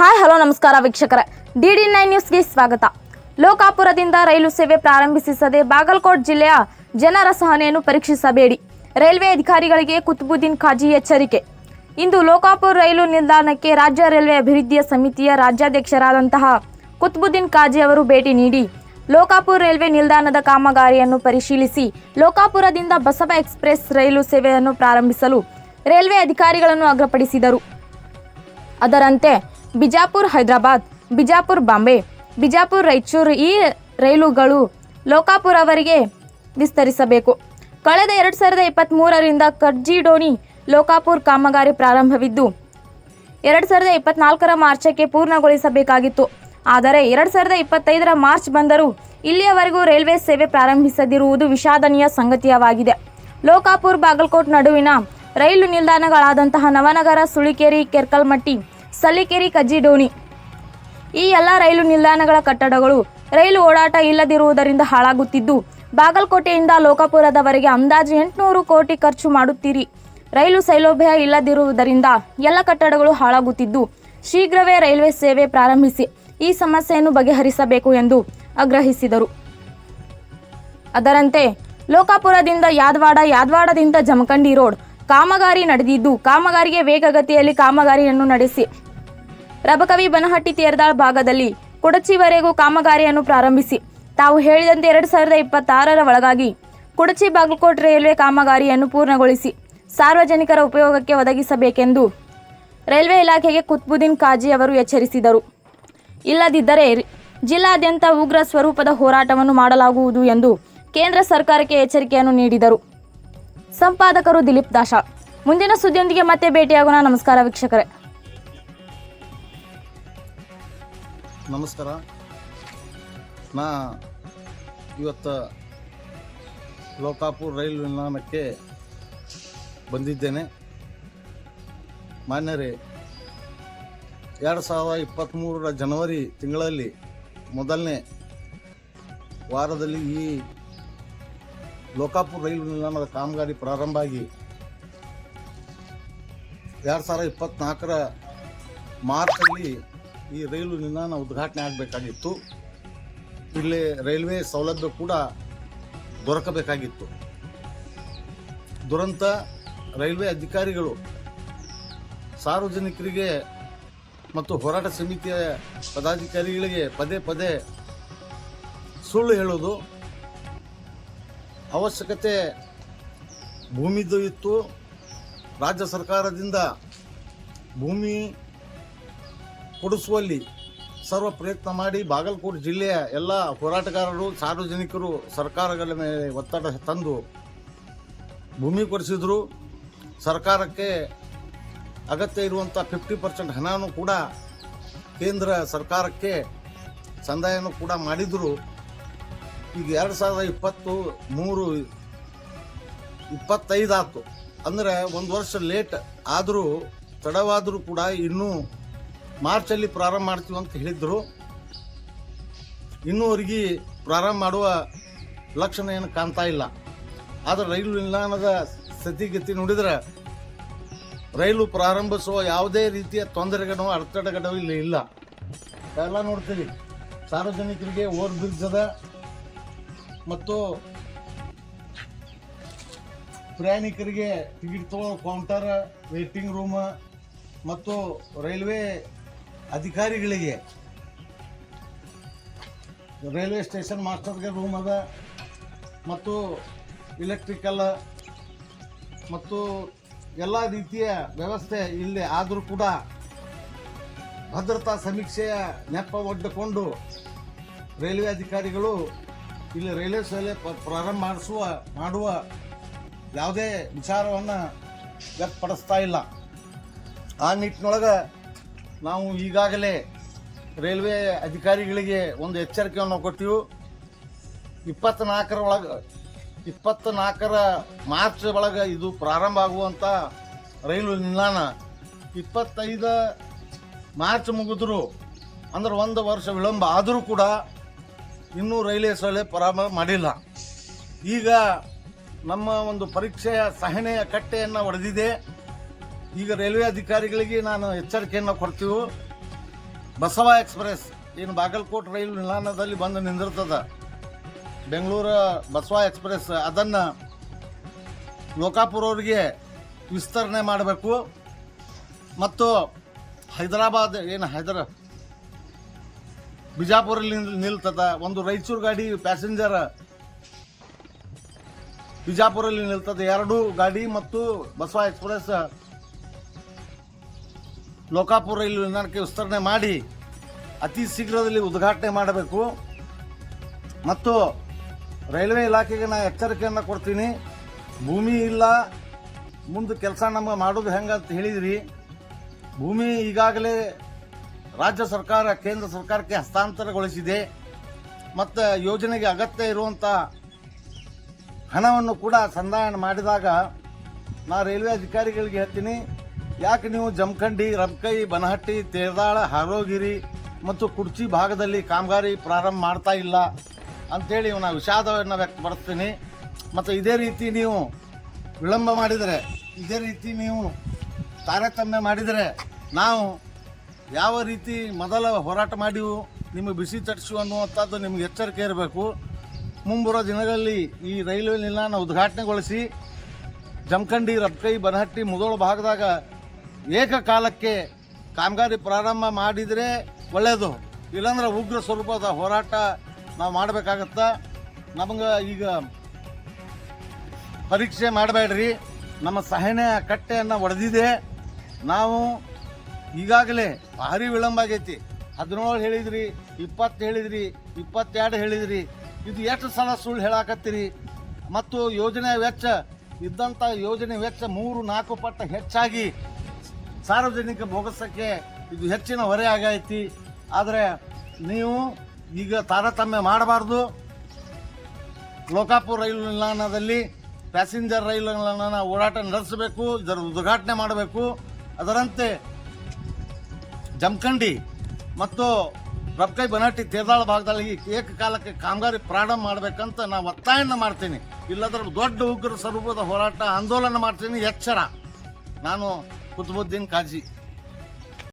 ನಮಸ್ಕಾರ ವೀಕ್ಷಕರೇ. D nine ನ್ಯೂಸ್ಗೆ ಸ್ವಾಗತ. ಲೋಕಾಪುರದಿಂದ ರೈಲು ಸೇವೆ ಪ್ರಾರಂಭಿಸಿಸದೆ ಬಾಗಲಕೋಟ್ ಜಿಲ್ಲೆಯ ಜನರ ಸಹನೆಯನ್ನು ಪರೀಕ್ಷಿಸಬೇಡಿ. ರೈಲ್ವೆ ಅಧಿಕಾರಿಗಳಿಗೆ ಕುತುಬುದ್ದೀನ್ ಖಾಜಿ ಎಚ್ಚರಿಕೆ. ಇಂದು ಲೋಕಾಪುರ ರೈಲು ನಿಲ್ದಾಣಕ್ಕೆ ರಾಜ್ಯ ರೈಲ್ವೆ ಅಭಿವೃದ್ಧಿಯ ಸಮಿತಿಯ ರಾಜ್ಯಾಧ್ಯಕ್ಷರಾದಂತಹ ಕುತುಬುದ್ದೀನ್ ಖಾಜಿ ಅವರು ಭೇಟಿ ನೀಡಿ ಲೋಕಾಪುರ ರೈಲ್ವೆ ನಿಲ್ದಾಣದ ಕಾಮಗಾರಿಯನ್ನು ಪರಿಶೀಲಿಸಿ ಲೋಕಾಪುರದಿಂದ ಬಸವ ಎಕ್ಸ್ಪ್ರೆಸ್ ರೈಲು ಸೇವೆಯನ್ನು ಪ್ರಾರಂಭಿಸಲು ರೈಲ್ವೆ ಅಧಿಕಾರಿಗಳನ್ನು ಅಗ್ರಪಡಿಸಿದರು. ಅದರಂತೆ ಬಿಜಾಪುರ್ ಹೈದರಾಬಾದ್, ಬಿಜಾಪುರ್ ಬಾಂಬೆ, ಬಿಜಾಪುರ್ ರಾಯಚೂರು ಈ ರೈಲುಗಳು ಲೋಕಾಪುರವರೆಗೆ ವಿಸ್ತರಿಸಬೇಕು. ಕಳೆದ ಎರಡು ಸಾವಿರದ ಇಪ್ಪತ್ತ್ಮೂರರಿಂದ ಕರ್ಜಿಡೋನಿ ಲೋಕಾಪುರ್ ಕಾಮಗಾರಿ ಪ್ರಾರಂಭವಿದ್ದು, ಎರಡು ಸಾವಿರದ ಇಪ್ಪತ್ನಾಲ್ಕರ ಮಾರ್ಚಕ್ಕೆ ಪೂರ್ಣಗೊಳಿಸಬೇಕಾಗಿತ್ತು. ಆದರೆ ಎರಡು ಸಾವಿರದ ಇಪ್ಪತ್ತೈದರ ಮಾರ್ಚ್ ಬಂದರೂ ಇಲ್ಲಿಯವರೆಗೂ ರೈಲ್ವೆ ಸೇವೆ ಪ್ರಾರಂಭಿಸದಿರುವುದು ವಿಷಾದನೀಯ ಸಂಗತಿಯವಾಗಿದೆ ಲೋಕಾಪುರ್ ಬಾಗಲಕೋಟ್ ನಡುವಿನ ರೈಲು ನಿಲ್ದಾಣಗಳಾದಂತಹ ನವನಗರ, ಸುಳಿಕೇರಿ, ಕೆರ್ಕಲ್ಮಟ್ಟಿ ಸಲ್ಲಿಕೇರಿ ಕಜ್ಜಿಡೋಣಿ ಈ ಎಲ್ಲ ರೈಲು ನಿಲ್ದಾಣಗಳ ಕಟ್ಟಡಗಳು ರೈಲು ಓಡಾಟ ಇಲ್ಲದಿರುವುದರಿಂದ ಹಾಳಾಗುತ್ತಿದ್ದು, ಬಾಗಲಕೋಟೆಯಿಂದ ಲೋಕಾಪುರದವರೆಗೆ ಅಂದಾಜು ಎಂಟುನೂರು ಕೋಟಿ ಖರ್ಚು ಮಾಡುತ್ತೀರಿ. ರೈಲು ಸೌಲಭ್ಯ ಇಲ್ಲದಿರುವುದರಿಂದ ಎಲ್ಲ ಕಟ್ಟಡಗಳು ಹಾಳಾಗುತ್ತಿದ್ದು, ಶೀಘ್ರವೇ ರೈಲ್ವೆ ಸೇವೆ ಪ್ರಾರಂಭಿಸಿ ಈ ಸಮಸ್ಯೆಯನ್ನು ಬಗೆಹರಿಸಬೇಕು ಎಂದು ಆಗ್ರಹಿಸಿದರು. ಅದರಂತೆ ಲೋಕಾಪುರದಿಂದ ಯಾದವಾಡ, ಯಾದವಾಡದಿಂದ ಜಮಖಂಡಿ ರೋಡ್ ಕಾಮಗಾರಿ ನಡೆದಿದ್ದು, ಕಾಮಗಾರಿಗೆ ವೇಗಗತಿಯಲ್ಲಿ ಕಾಮಗಾರಿಯನ್ನು ನಡೆಸಿ. ರಬಕವಿ ಬನಹಟ್ಟಿ ತೇರ್ದಾಳ್ ಭಾಗದಲ್ಲಿ ಕುಡಚಿವರೆಗೂ ಕಾಮಗಾರಿಯನ್ನು ಪ್ರಾರಂಭಿಸಿ. ತಾವು ಹೇಳಿದಂತೆ ಎರಡು ಸಾವಿರದ ಇಪ್ಪತ್ತಾರರ ಒಳಗಾಗಿ ಕುಡಚಿ ಬಾಗಲಕೋಟ್ ರೈಲ್ವೆ ಕಾಮಗಾರಿಯನ್ನು ಪೂರ್ಣಗೊಳಿಸಿ ಸಾರ್ವಜನಿಕರ ಉಪಯೋಗಕ್ಕೆ ಒದಗಿಸಬೇಕೆಂದು ರೈಲ್ವೆ ಇಲಾಖೆಗೆ ಕುತ್ಬುದ್ದೀನ್ ಕಾಜಿ ಅವರು ಎಚ್ಚರಿಸಿದರು. ಇಲ್ಲದಿದ್ದರೆ ಜಿಲ್ಲಾದ್ಯಂತ ಉಗ್ರ ಸ್ವರೂಪದ ಹೋರಾಟವನ್ನು ಮಾಡಲಾಗುವುದು ಎಂದು ಕೇಂದ್ರ ಸರ್ಕಾರಕ್ಕೆ ಎಚ್ಚರಿಕೆಯನ್ನು ನೀಡಿದರು. ಸಂಪಾದಕರು ದಿಲೀಪ್ ದಾಶಾ ಮುಂದಿನ ಸುದ್ದಿಯೊಂದಿಗೆ ಮತ್ತೆ ಭೇಟಿಯಾಗೋಣ. ನಮಸ್ಕಾರ ವೀಕ್ಷಕರೇ. ನಮಸ್ಕಾರ. ನಾ ಇವತ್ತು ಲೋಕಾಪುರ ರೈಲು ನಿಲ್ದಾಣಕ್ಕೆ ಬಂದಿದ್ದೇನೆ. ಮಾನ್ಯರೇ, ಎರಡು ಸಾವಿರದ ಇಪ್ಪತ್ತ್ಮೂರರ ಜನವರಿ ತಿಂಗಳಲ್ಲಿ ಮೊದಲನೇ ವಾರದಲ್ಲಿ ಈ ಲೋಕಾಪುರ ರೈಲು ನಿಲ್ದಾಣದ ಕಾಮಗಾರಿ ಪ್ರಾರಂಭ ಆಗಿ ಎರಡು ಸಾವಿರದ ಇಪ್ಪತ್ನಾಲ್ಕರ ಮಾರ್ಚಲ್ಲಿ ಈ ರೈಲು ನಿಲ್ದಾಣ ಉದ್ಘಾಟನೆ ಆಗಬೇಕಾಗಿತ್ತು. ಇಲ್ಲಿ ರೈಲ್ವೆ ಸೌಲಭ್ಯ ಕೂಡ ದೊರಕಬೇಕಾಗಿತ್ತು. ದುರಂತ ರೈಲ್ವೆ ಅಧಿಕಾರಿಗಳು ಸಾರ್ವಜನಿಕರಿಗೆ ಮತ್ತು ಹೋರಾಟ ಸಮಿತಿಯ ಪದಾಧಿಕಾರಿಗಳಿಗೆ ಪದೇ ಪದೇ ಸುಳ್ಳು ಹೇಳೋದು ಅವಶ್ಯಕತೆ ಭೂಮಿದು ಇತ್ತು. ರಾಜ್ಯ ಸರ್ಕಾರದಿಂದ ಭೂಮಿ ಕೊಡಿಸುವಲ್ಲಿ ಸರ್ವ ಪ್ರಯತ್ನ ಮಾಡಿ ಬಾಗಲಕೋಟೆ ಜಿಲ್ಲೆಯ ಎಲ್ಲ ಹೋರಾಟಗಾರರು, ಸಾರ್ವಜನಿಕರು ಸರ್ಕಾರಗಳ ಮೇಲೆ ಒತ್ತಡ ತಂದು ಭೂಮಿ ಕೊಡಿಸಿದ್ರು. ಸರ್ಕಾರಕ್ಕೆ ಅಗತ್ಯ ಇರುವಂಥ ಫಿಫ್ಟಿ ಪರ್ಸೆಂಟ್ ಹಣನೂ ಕೂಡ ಕೇಂದ್ರ ಸರ್ಕಾರಕ್ಕೆ ಸಂದಾಯನೂ ಕೂಡ ಮಾಡಿದರು. ಈಗ ಎರಡು ಸಾವಿರದ ಇಪ್ಪತ್ತು ಮೂರು, ಇಪ್ಪತ್ತೈದು ಆಯ್ತು ಅಂದರೆ ಒಂದು ವರ್ಷ ಲೇಟ್ ಆದರೂ, ತಡವಾದರೂ ಕೂಡ ಇನ್ನೂ ಮಾರ್ಚಲ್ಲಿ ಪ್ರಾರಂಭ ಮಾಡ್ತೀವಿ ಅಂತ ಹೇಳಿದ್ರು. ಇನ್ನೂವರೆಗೆ ಪ್ರಾರಂಭ ಮಾಡುವ ಲಕ್ಷಣ ಏನು ಕಾಣ್ತಾ ಇಲ್ಲ. ಆದರೆ ರೈಲು ನಿಲ್ದಾಣದ ಸ್ಥಿತಿಗತಿ ನೋಡಿದರೆ, ರೈಲು ಪ್ರಾರಂಭಿಸುವ ಯಾವುದೇ ರೀತಿಯ ತೊಂದರೆಗಳು ಅಡೆತಡೆಗಳು ಇಲ್ಲಿ ಇಲ್ಲ. ಎಲ್ಲ ನೋಡ್ತೀವಿ. ಸಾರ್ವಜನಿಕರಿಗೆ ಓವರ್ ಬ್ರಿಡ್ಜ್ ಮತ್ತು ಪ್ರಯಾಣಿಕರಿಗೆ ಟಿಕೆಟ್ ತೊಗೊಳ್ಳೋ ಕೌಂಟರ್ ವೇಟಿಂಗ್ ರೂಮ್ ಮತ್ತು ರೈಲ್ವೆ ಅಧಿಕಾರಿಗಳಿಗೆ. ರೈಲ್ವೆ ಸ್ಟೇಷನ್ ಮಾಸ್ಟರ್ಗೆ ರೂಮ್ ಅದ ಮತ್ತು ಇಲೆಕ್ಟ್ರಿಕಲ್ ಮತ್ತು ಎಲ್ಲ ರೀತಿಯ ವ್ಯವಸ್ಥೆ ಇಲ್ಲಿ ಆದರೂ ಕೂಡ ಭದ್ರತಾ ಸಮೀಕ್ಷೆಯ ನೆಪ ಒಡ್ಡಿಕೊಂಡು ರೈಲ್ವೆ ಅಧಿಕಾರಿಗಳು ಇಲ್ಲಿ ರೈಲ್ವೆ ಪ- ಪ್ರಾರಂಭ ಮಾಡಿಸುವ, ಮಾಡುವ ಯಾವುದೇ ವಿಚಾರವನ್ನು ವ್ಯಕ್ತಪಡಿಸ್ತಾ ಇಲ್ಲ. ಆ ನಿಟ್ಟಿನೊಳಗೆ ನಾವು ಈಗಾಗಲೇ ರೈಲ್ವೆ ಅಧಿಕಾರಿಗಳಿಗೆ ಒಂದು ಎಚ್ಚರಿಕೆಯನ್ನು ಕೊಟ್ಟಿವು. ಇಪ್ಪತ್ತ್ನಾಲ್ಕರ ಒಳಗೆ ಇಪ್ಪತ್ತ್ನಾಲ್ಕರ ಮಾರ್ಚ್ ಒಳಗೆ ಇದು ಪ್ರಾರಂಭ ಆಗುವಂಥ ರೈಲು ನಿಲ್ದಾಣ ಇಪ್ಪತ್ತೈದು ಮಾರ್ಚ್ ಮುಗಿದ್ರು. ಅಂದ್ರೆ ಒಂದು ವರ್ಷ ವಿಳಂಬ ಆದರೂ ಕೂಡ ಇನ್ನೂ ರೈಲ್ವೆ ಸೌಲಭ್ಯ ಪ್ರಾರಂಭ ಮಾಡಿಲ್ಲ. ಈಗ ನಮ್ಮ ಒಂದು ಪರೀಕ್ಷೆಯ ಸಹನೆಯ ಕಟ್ಟೆಯನ್ನು ಒಡೆದಿದೆ. ಈಗ ರೈಲ್ವೆ ಅಧಿಕಾರಿಗಳಿಗೆ ನಾನು ಎಚ್ಚರಿಕೆಯನ್ನು ಕೊಡ್ತೀವಿ. ಬಸವ ಎಕ್ಸ್ಪ್ರೆಸ್ ಏನು ಬಾಗಲಕೋಟ್ ರೈಲು ನಿಲ್ದಾಣದಲ್ಲಿ ಬಂದು ನಿಂದಿರ್ತದೆ. ಬೆಂಗಳೂರು ಬಸವ ಎಕ್ಸ್ಪ್ರೆಸ್ ಅದನ್ನು ಲೋಕಾಪುರವ್ರಿಗೆ ವಿಸ್ತರಣೆ ಮಾಡಬೇಕು. ಮತ್ತು ಹೈದರಾಬಾದ್ ಏನು ಹೈದರ ಬಿಜಾಪುರಲ್ಲಿ ನಿಲ್- ನಿಲ್ತದ ಒಂದು ರಾಯಚೂರು ಗಾಡಿ ಪ್ಯಾಸೆಂಜರ್. ಬಿಜಾಪುರಲ್ಲಿ ನಿಲ್ತದೆ ಎರಡು ಗಾಡಿ ಮತ್ತು ಬಸವ ಎಕ್ಸ್ಪ್ರೆಸ್. ಲೋಕಾಪುರ ರೈಲು ನಿಲ್ದಾಣಕ್ಕೆ ವಿಸ್ತರಣೆ ಮಾಡಿ ಅತಿ ಶೀಘ್ರದಲ್ಲಿ ಉದ್ಘಾಟನೆ ಮಾಡಬೇಕು. ಮತ್ತು ರೈಲ್ವೆ ಇಲಾಖೆಗೆ ನಾನು ಎಚ್ಚರಿಕೆಯನ್ನು ಕೊಡ್ತೀನಿ. ಭೂಮಿ ಇಲ್ಲ, ಮುಂದೆ ಕೆಲಸ ನಮ್ಮ ಮಾಡೋದು ಹೆಂಗೆ ಅಂತ ಹೇಳಿದ್ರಿ. ಭೂಮಿ ಈಗಾಗಲೇ ರಾಜ್ಯ ಸರ್ಕಾರ, ಕೇಂದ್ರ ಸರ್ಕಾರಕ್ಕೆ ಹಸ್ತಾಂತರಗೊಳಿಸಿದೆ. ಮತ್ತು ಯೋಜನೆಗೆ ಅಗತ್ಯ ಇರುವಂಥ ಹಣವನ್ನು ಕೂಡ ಸಂದಾಯನ ಮಾಡಿದಾಗ ನಾ ರೈಲ್ವೆ ಅಧಿಕಾರಿಗಳಿಗೆ ಹೇಳ್ತೀನಿ, ಯಾಕೆ ನೀವು ಜಮಖಂಡಿ ರಬ್ಕೈ ಬನಹಟ್ಟಿ, ತೇರ್ದಾಳ, ಹಾರೋಗಿರಿ ಮತ್ತು ಕುರ್ಚಿ ಭಾಗದಲ್ಲಿ ಕಾಮಗಾರಿ ಪ್ರಾರಂಭ ಮಾಡ್ತಾ ಇಲ್ಲ ಅಂಥೇಳಿ ನಾನು ವಿಷಾದವನ್ನು ವ್ಯಕ್ತಪಡಿಸ್ತೀನಿ. ಮತ್ತು ಇದೇ ರೀತಿ ನೀವು ವಿಳಂಬ ಮಾಡಿದರೆ, ಇದೇ ರೀತಿ ನೀವು ತಾರತಮ್ಯ ಮಾಡಿದರೆ ನಾವು ಯಾವ ರೀತಿ ಮೊದಲ ಹೋರಾಟ ಮಾಡಿವು ನಿಮ್ಮ ಬಿಸಿ ತಟ್ಟಿಸು ಅನ್ನುವಂಥದ್ದು ನಿಮಗೆ ಎಚ್ಚರಿಕೆ ಇರಬೇಕು. ಮುಂಬರುವ ದಿನಗಳಲ್ಲಿ ಈ ರೈಲ್ವೆ ನಿಲ್ದಾಣ ಉದ್ಘಾಟನೆಗೊಳಿಸಿ ಜಮಖಂಡಿ ರಬ್ಕೈ ಬನಹಟ್ಟಿ ಮುದೋಳ ಭಾಗದಾಗ ಏಕಕಾಲಕ್ಕೆ ಕಾಮಗಾರಿ ಪ್ರಾರಂಭ ಮಾಡಿದರೆ ಒಳ್ಳೆಯದು ಇಲ್ಲಾಂದ್ರೆ ಉಗ್ರ ಸ್ವರೂಪದ ಹೋರಾಟ ನಾವು ಮಾಡಬೇಕಾಗತ್ತ? ನಮಗೆ ಈಗ ಪರೀಕ್ಷೆ ಮಾಡಬೇಡ್ರಿ. ನಮ್ಮ ಸಹನೆ, ಕಟ್ಟೆಯನ್ನು ಒಡೆದಿದೆ. ನಾವು ಈಗಾಗಲೇ ಭಾರಿ ವಿಳಂಬ ಆಗೈತಿ. ಹದಿನೇಳು ಹೇಳಿದ್ರಿ, ಇಪ್ಪತ್ತು ಹೇಳಿದ್ರಿ, ಇಪ್ಪತ್ತೆರಡು ಹೇಳಿದ್ರಿ. ಇದು ಎಷ್ಟು ಸಲ ಸುಳ್ಳು ಹೇಳಾಕತ್ತೀರಿ? ಮತ್ತು ಯೋಜನೆ ವೆಚ್ಚ, ಇದ್ದಂಥ ಯೋಜನೆ ವೆಚ್ಚ ಮೂರು, ನಾಲ್ಕು ಪಟ್ಟು ಹೆಚ್ಚಾಗಿ ಸಾರ್ವಜನಿಕ ಭೋಗಸಕ್ಕೆ ಇದು ಹೆಚ್ಚಿನ ಹೊರೆ ಆಗೈತಿ. ಆದರೆ ನೀವು ಈಗ ತಾರತಮ್ಯ ಮಾಡಬಾರ್ದು. ಲೋಕಾಪುರ ರೈಲು ನಿಲ್ದಾಣದಲ್ಲಿ ಪ್ಯಾಸೆಂಜರ್ ರೈಲು ಓಡಾಟ ನಡೆಸಬೇಕು, ಇದರ ಉದ್ಘಾಟನೆ ಮಾಡಬೇಕು. ಅದರಂತೆ ಜಮಖಂಡಿ ಮತ್ತು ರಬ್ಕೈ ಬನಾಟಿ ತೇರ್ದಾಳ ಭಾಗದಲ್ಲಿ ಏಕಕಾಲಕ್ಕೆ ಕಾಮಗಾರಿ ಪ್ರಾರಂಭ ಮಾಡಬೇಕಂತ ನಾವು ಒತ್ತಾಯನ ಮಾಡ್ತೀನಿ. ಇಲ್ಲದ್ರೆ ದೊಡ್ಡ ಉಗ್ರ ಸ್ವರೂಪದ ಹೋರಾಟ, ಆಂದೋಲನ ಮಾಡ್ತೀನಿ ಎಚ್ಚರ. ನಾನು ಕುತುಬುದ್ದೀನ್ ಕಾಜಿ.